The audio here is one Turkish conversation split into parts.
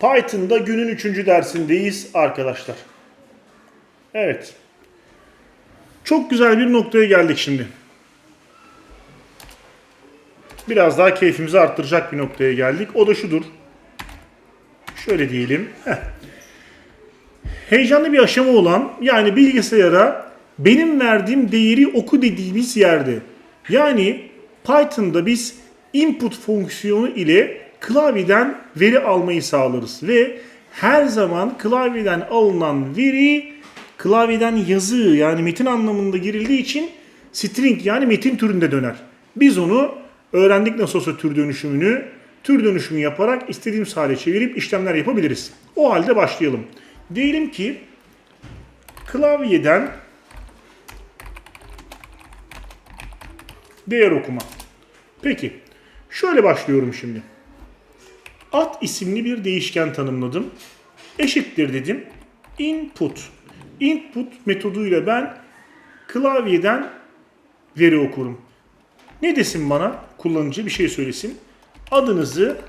Python'da günün üçüncü dersindeyiz arkadaşlar. Evet. Çok güzel bir noktaya geldik şimdi. Biraz daha keyfimizi arttıracak bir noktaya geldik. O da şudur. Şöyle diyelim. Heh. Heyecanlı bir aşama olan yani bilgisayara benim verdiğim değeri oku dediğimiz yerde. Yani Python'da biz input fonksiyonu ile klavyeden veri almayı sağlarız ve her zaman klavyeden alınan veri klavyeden yazı yani metin anlamında girildiği için string yani metin türünde döner. Biz onu öğrendik nasıl olsa tür dönüşümünü tür dönüşümü yaparak istediğimiz hale çevirip işlemler yapabiliriz. O halde başlayalım. Diyelim ki klavyeden değer okuma. Peki şöyle başlıyorum şimdi. At isimli bir değişken tanımladım. Eşittir dedim. Input. Input metoduyla ben klavyeden veri okurum. Ne desin bana? Kullanıcı bir şey söylesin. Adınızı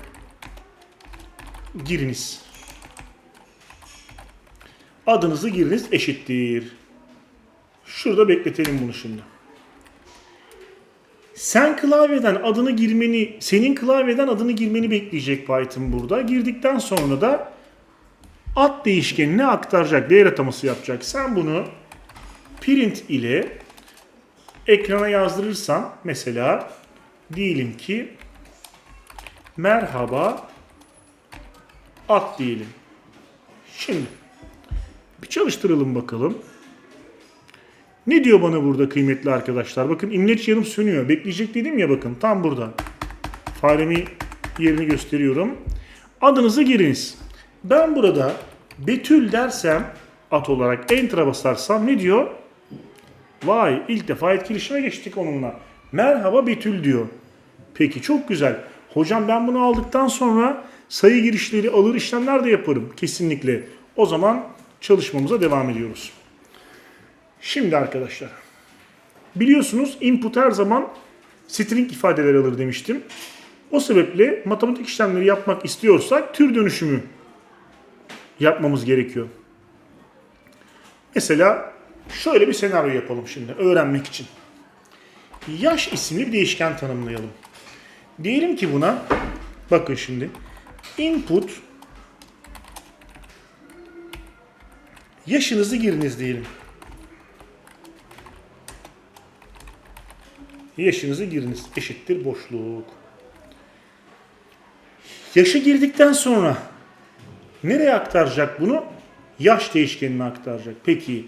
giriniz. Adınızı giriniz eşittir. Şurada bekletelim bunu şimdi. Sen klavyeden adını girmeni, senin klavyeden adını girmeni bekleyecek Python burada. Girdikten sonra da ad değişkenine aktaracak, değer ataması yapacak. Sen bunu print ile ekrana yazdırırsan mesela diyelim ki merhaba ad diyelim. Şimdi bir çalıştıralım bakalım. Ne diyor bana burada kıymetli arkadaşlar? Bakın imleç yanım sönüyor. Bekleyecek dedim ya bakın tam burada. Faremi yerini gösteriyorum. Adınızı giriniz. Ben burada Betül dersem at olarak enter'a basarsam ne diyor? Vay ilk defa etkileşime geçtik onunla. Merhaba Betül diyor. Peki çok güzel. Hocam ben bunu aldıktan sonra sayı girişleri alır işlemler de yaparım. Kesinlikle. O zaman çalışmamıza devam ediyoruz. Şimdi arkadaşlar. Biliyorsunuz input her zaman string ifadeler alır demiştim. O sebeple matematik işlemleri yapmak istiyorsak tür dönüşümü yapmamız gerekiyor. Mesela şöyle bir senaryo yapalım şimdi öğrenmek için. Yaş isimli bir değişken tanımlayalım. Diyelim ki buna bakın şimdi input yaşınızı giriniz diyelim. Yaşınızı giriniz eşittir boşluk. Yaşı girdikten sonra nereye aktaracak bunu? Yaş değişkenine aktaracak. Peki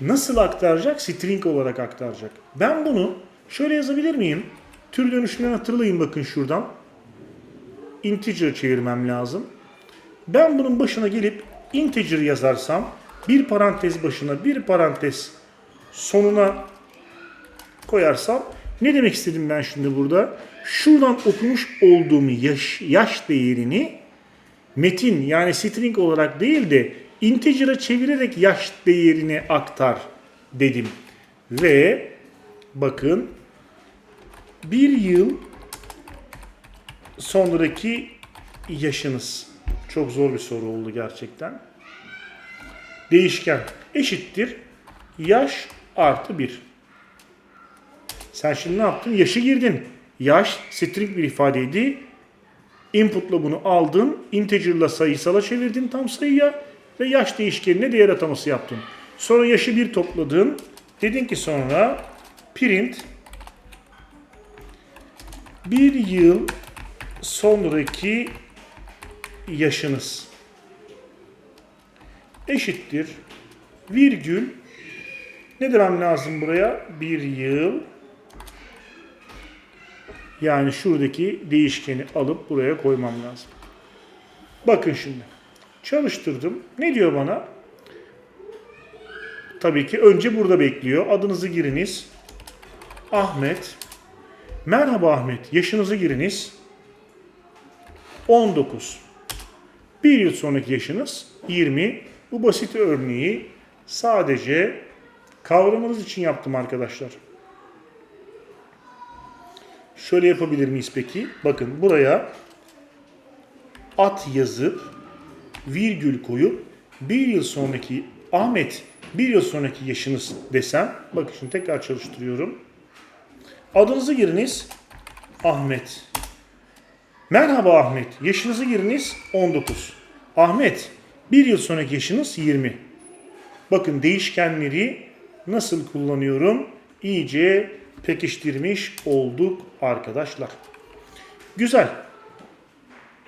nasıl aktaracak? String olarak aktaracak. Ben bunu şöyle yazabilir miyim? Tür dönüşümden hatırlayın bakın şuradan. Integer çevirmem lazım. Ben bunun başına gelip integer yazarsam bir parantez başına bir parantez sonuna koyarsam ne demek istedim ben şimdi burada? Şuradan okumuş olduğum yaş, yaş değerini metin yani string olarak değil de integer'a çevirerek yaş değerini aktar dedim. Ve bakın bir yıl sonraki yaşınız. Çok zor bir soru oldu gerçekten. Değişken eşittir yaş artı 1. Sen şimdi ne yaptın? Yaşı girdin. Yaş string bir ifadeydi. Input'la bunu aldın. Integer'la sayısala çevirdin tam sayıya. Ve yaş değişkenine değer ataması yaptın. Sonra yaşı bir topladın. Dedin ki sonra print bir yıl sonraki yaşınız eşittir virgül ne demem lazım buraya? Bir yıl yani şuradaki değişkeni alıp buraya koymam lazım. Bakın şimdi. Çalıştırdım. Ne diyor bana? Tabii ki önce burada bekliyor. Adınızı giriniz. Ahmet. Merhaba Ahmet. Yaşınızı giriniz. 19. Bir yıl sonraki yaşınız 20. Bu basit örneği sadece kavramanız için yaptım arkadaşlar. Şöyle yapabilir miyiz peki? Bakın buraya at yazıp virgül koyup bir yıl sonraki Ahmet bir yıl sonraki yaşınız desem bakın şimdi tekrar çalıştırıyorum. Adınızı giriniz Ahmet. Merhaba Ahmet. Yaşınızı giriniz 19. Ahmet bir yıl sonraki yaşınız 20. Bakın değişkenleri nasıl kullanıyorum? İyice pekiştirmiş olduk arkadaşlar. Güzel.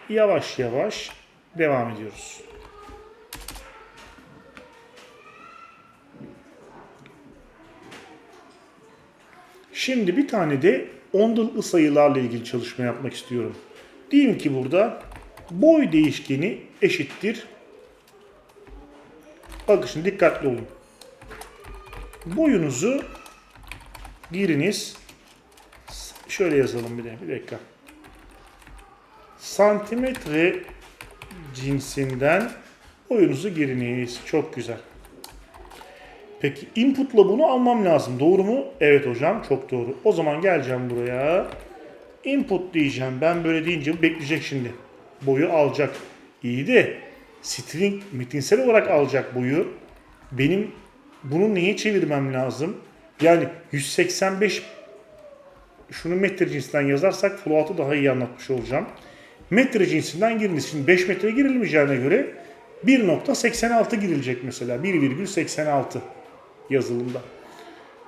Yavaş yavaş devam ediyoruz. Şimdi bir tane de ondalıklı sayılarla ilgili çalışma yapmak istiyorum. Diyeyim ki burada boy değişkeni eşittir. Bakın şimdi dikkatli olun. Boyunuzu giriniz. Şöyle yazalım bir de bir dakika. Santimetre cinsinden boyunuzu giriniz. Çok güzel. Peki inputla bunu almam lazım. Doğru mu? Evet hocam çok doğru. O zaman geleceğim buraya. Input diyeceğim. Ben böyle deyince bekleyecek şimdi. Boyu alacak. İyi de string metinsel olarak alacak boyu. Benim bunu neye çevirmem lazım? Yani 185 şunu metre cinsinden yazarsak float'ı daha iyi anlatmış olacağım. Metre cinsinden giriniz. Şimdi 5 metre girilmeyeceğine göre 1.86 girilecek mesela. 1,86 yazılımda.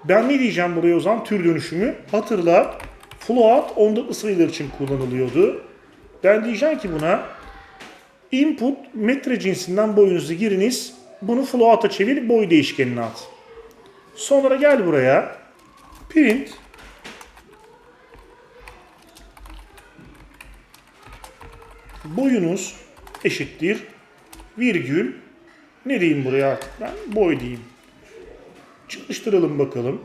Ben ne diyeceğim buraya o zaman? Tür dönüşümü. Hatırla float ondalıklı sayılar için kullanılıyordu. Ben diyeceğim ki buna input metre cinsinden boyunuzu giriniz. Bunu float'a çevir boy değişkenine at. Sonra gel buraya. Print boyunuz eşittir virgül ne diyeyim buraya artık ben boy diyeyim. Çalıştıralım bakalım.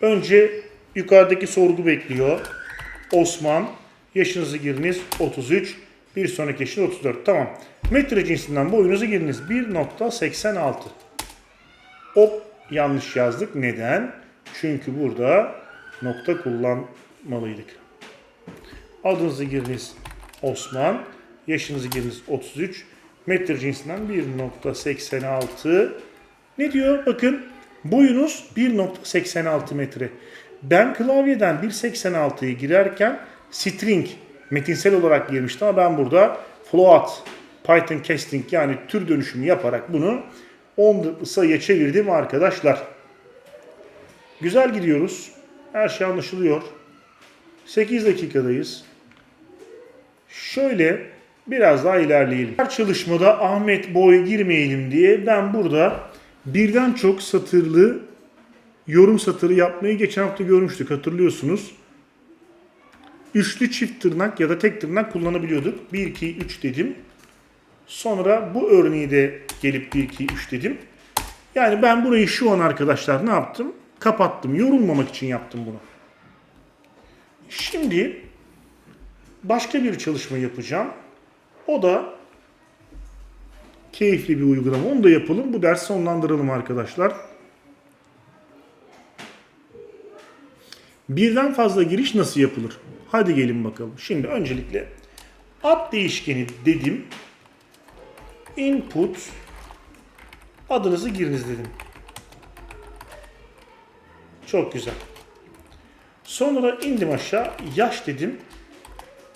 Önce yukarıdaki sorgu bekliyor. Osman yaşınızı giriniz 33. Bir sonraki yaşınız 34. Tamam. Metre cinsinden boyunuzu giriniz 1.86. Hop yanlış yazdık. Neden? Çünkü burada nokta kullanmalıydık. Adınızı giriniz Osman. Yaşınızı giriniz 33. Metre cinsinden 1.86. Ne diyor? Bakın boyunuz 1.86 metre. Ben klavyeden 1.86'yı girerken string metinsel olarak girmiştim ama ben burada float Python casting yani tür dönüşümü yaparak bunu 10 sayıya çevirdim arkadaşlar. Güzel gidiyoruz. Her şey anlaşılıyor. 8 dakikadayız. Şöyle biraz daha ilerleyelim. Her çalışmada Ahmet boy girmeyelim diye ben burada birden çok satırlı yorum satırı yapmayı geçen hafta görmüştük hatırlıyorsunuz. Üçlü çift tırnak ya da tek tırnak kullanabiliyorduk. 1, 2, 3 dedim. Sonra bu örneği de gelip 1, 2, 3 dedim. Yani ben burayı şu an arkadaşlar ne yaptım? Kapattım. Yorulmamak için yaptım bunu. Şimdi başka bir çalışma yapacağım. O da keyifli bir uygulama. Onu da yapalım. Bu dersi sonlandıralım arkadaşlar. Birden fazla giriş nasıl yapılır? Hadi gelin bakalım. Şimdi öncelikle ad değişkeni dedim. Input adınızı giriniz dedim. Çok güzel. Sonra indim aşağı yaş dedim.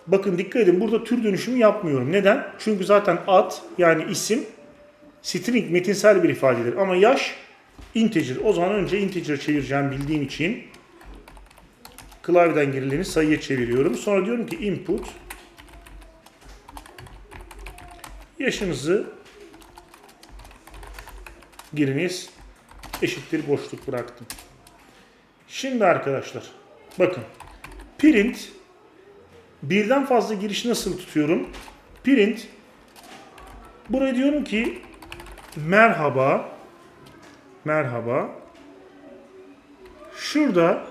Bakın dikkat edin burada tür dönüşümü yapmıyorum. Neden? Çünkü zaten ad yani isim string metinsel bir ifadedir. Ama yaş integer. O zaman önce integer çevireceğim bildiğim için klavyeden girileni sayıya çeviriyorum. Sonra diyorum ki input yaşınızı giriniz eşittir boşluk bıraktım. Şimdi arkadaşlar bakın print birden fazla girişi nasıl tutuyorum? Print buraya diyorum ki merhaba merhaba şurada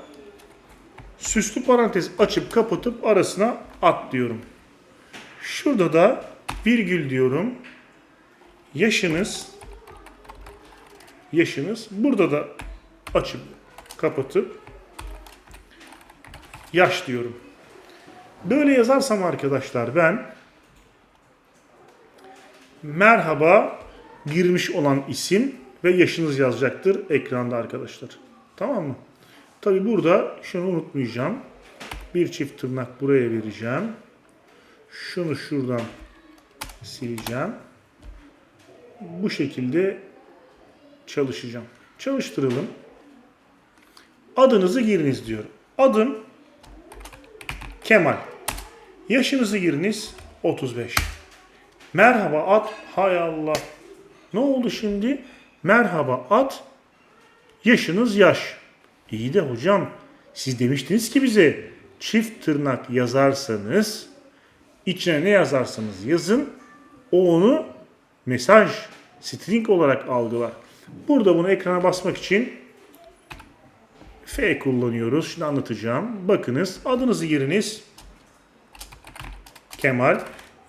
süslü parantez açıp kapatıp arasına at diyorum. Şurada da virgül diyorum. Yaşınız yaşınız burada da açıp kapatıp yaş diyorum. Böyle yazarsam arkadaşlar ben merhaba girmiş olan isim ve yaşınız yazacaktır ekranda arkadaşlar. Tamam mı? Tabi burada şunu unutmayacağım. Bir çift tırnak buraya vereceğim. Şunu şuradan sileceğim. Bu şekilde çalışacağım. Çalıştıralım. Adınızı giriniz diyorum. Adım Kemal. Yaşınızı giriniz 35. Merhaba at. Hay Allah. Ne oldu şimdi? Merhaba at. Yaşınız yaş. İyi de hocam siz demiştiniz ki bize çift tırnak yazarsanız içine ne yazarsanız yazın o onu mesaj string olarak algılar. Burada bunu ekrana basmak için F kullanıyoruz. Şimdi anlatacağım. Bakınız adınızı giriniz. Kemal.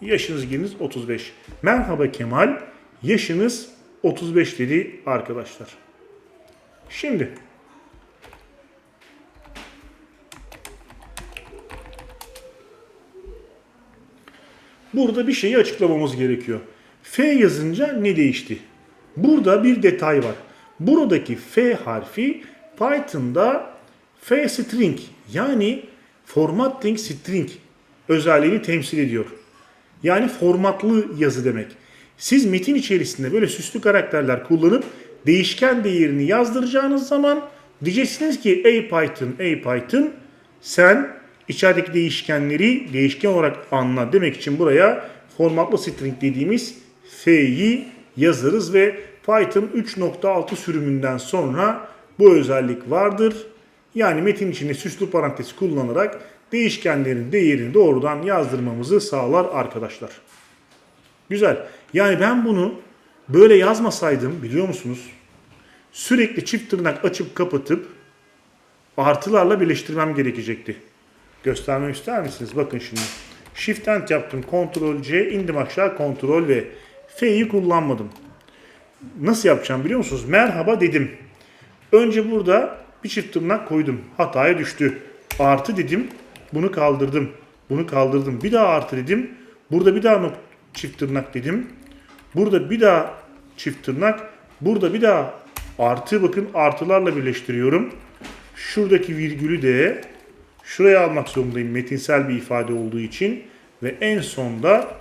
Yaşınız giriniz 35. Merhaba Kemal. Yaşınız 35 dedi arkadaşlar. Şimdi Burada bir şeyi açıklamamız gerekiyor. F yazınca ne değişti? Burada bir detay var. Buradaki F harfi Python'da F string yani formatting string özelliğini temsil ediyor. Yani formatlı yazı demek. Siz metin içerisinde böyle süslü karakterler kullanıp değişken değerini yazdıracağınız zaman diyeceksiniz ki ey Python, ey Python sen içerideki değişkenleri değişken olarak anla demek için buraya formatlı string dediğimiz F'yi yazarız ve Python 3.6 sürümünden sonra bu özellik vardır. Yani metin içinde süslü parantez kullanarak değişkenlerin değerini doğrudan yazdırmamızı sağlar arkadaşlar. Güzel. Yani ben bunu böyle yazmasaydım biliyor musunuz? Sürekli çift tırnak açıp kapatıp artılarla birleştirmem gerekecekti. Göstermemi ister misiniz? Bakın şimdi. Shift Ent yaptım. Ctrl C indim aşağı Ctrl V. F'yi kullanmadım. Nasıl yapacağım biliyor musunuz? Merhaba dedim. Önce burada bir çift tırnak koydum. Hataya düştü. Artı dedim. Bunu kaldırdım. Bunu kaldırdım. Bir daha artı dedim. Burada bir daha çift tırnak dedim. Burada bir daha çift tırnak. Burada bir daha artı bakın artılarla birleştiriyorum. Şuradaki virgülü de şuraya almak zorundayım metinsel bir ifade olduğu için. Ve en sonda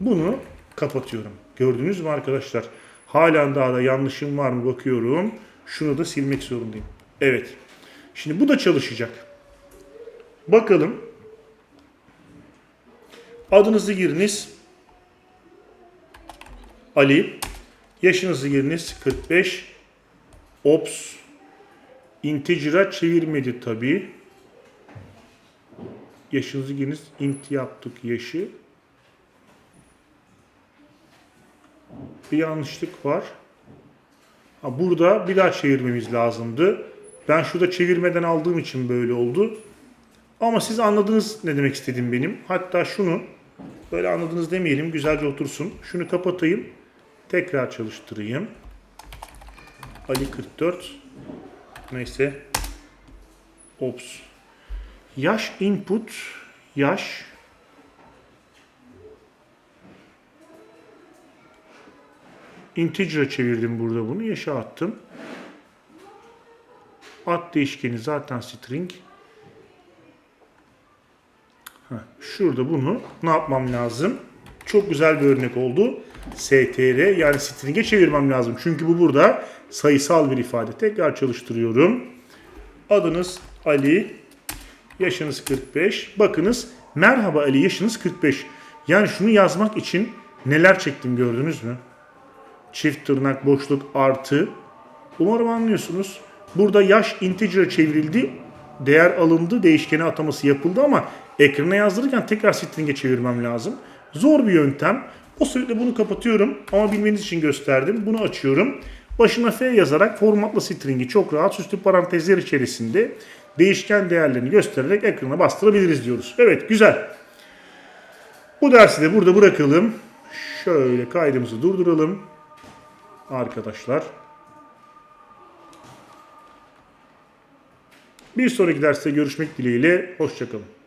bunu kapatıyorum. Gördünüz mü arkadaşlar? Halen daha da yanlışım var mı bakıyorum. Şunu da silmek zorundayım. Evet. Şimdi bu da çalışacak. Bakalım. Adınızı giriniz. Ali. Yaşınızı giriniz 45. Ops. Integer'a çevirmedi tabi. Yaşınızı giriniz. Int yaptık yaşı. Bir yanlışlık var. Ha, burada bir daha çevirmemiz lazımdı. Ben şurada çevirmeden aldığım için böyle oldu. Ama siz anladınız ne demek istediğim benim. Hatta şunu böyle anladınız demeyelim güzelce otursun. Şunu kapatayım. Tekrar çalıştırayım. Ali 44. Neyse. Ops. Yaş input. Yaş. Integer'a çevirdim burada bunu. Yaşa attım. At değişkeni zaten string. Heh, şurada bunu ne yapmam lazım? Çok güzel bir örnek oldu. str yani string'e çevirmem lazım. Çünkü bu burada sayısal bir ifade. Tekrar çalıştırıyorum. Adınız Ali. Yaşınız 45. Bakınız merhaba Ali yaşınız 45. Yani şunu yazmak için neler çektim gördünüz mü? Çift tırnak boşluk artı. Umarım anlıyorsunuz. Burada yaş integer'a çevrildi. Değer alındı. Değişkene ataması yapıldı ama ekrana yazdırırken tekrar string'e çevirmem lazım. Zor bir yöntem. O sebeple bunu kapatıyorum ama bilmeniz için gösterdim. Bunu açıyorum. Başına F yazarak formatla string'i çok rahat süslü parantezler içerisinde değişken değerlerini göstererek ekrana bastırabiliriz diyoruz. Evet güzel. Bu dersi de burada bırakalım. Şöyle kaydımızı durduralım. Arkadaşlar. Bir sonraki derste görüşmek dileğiyle. Hoşçakalın.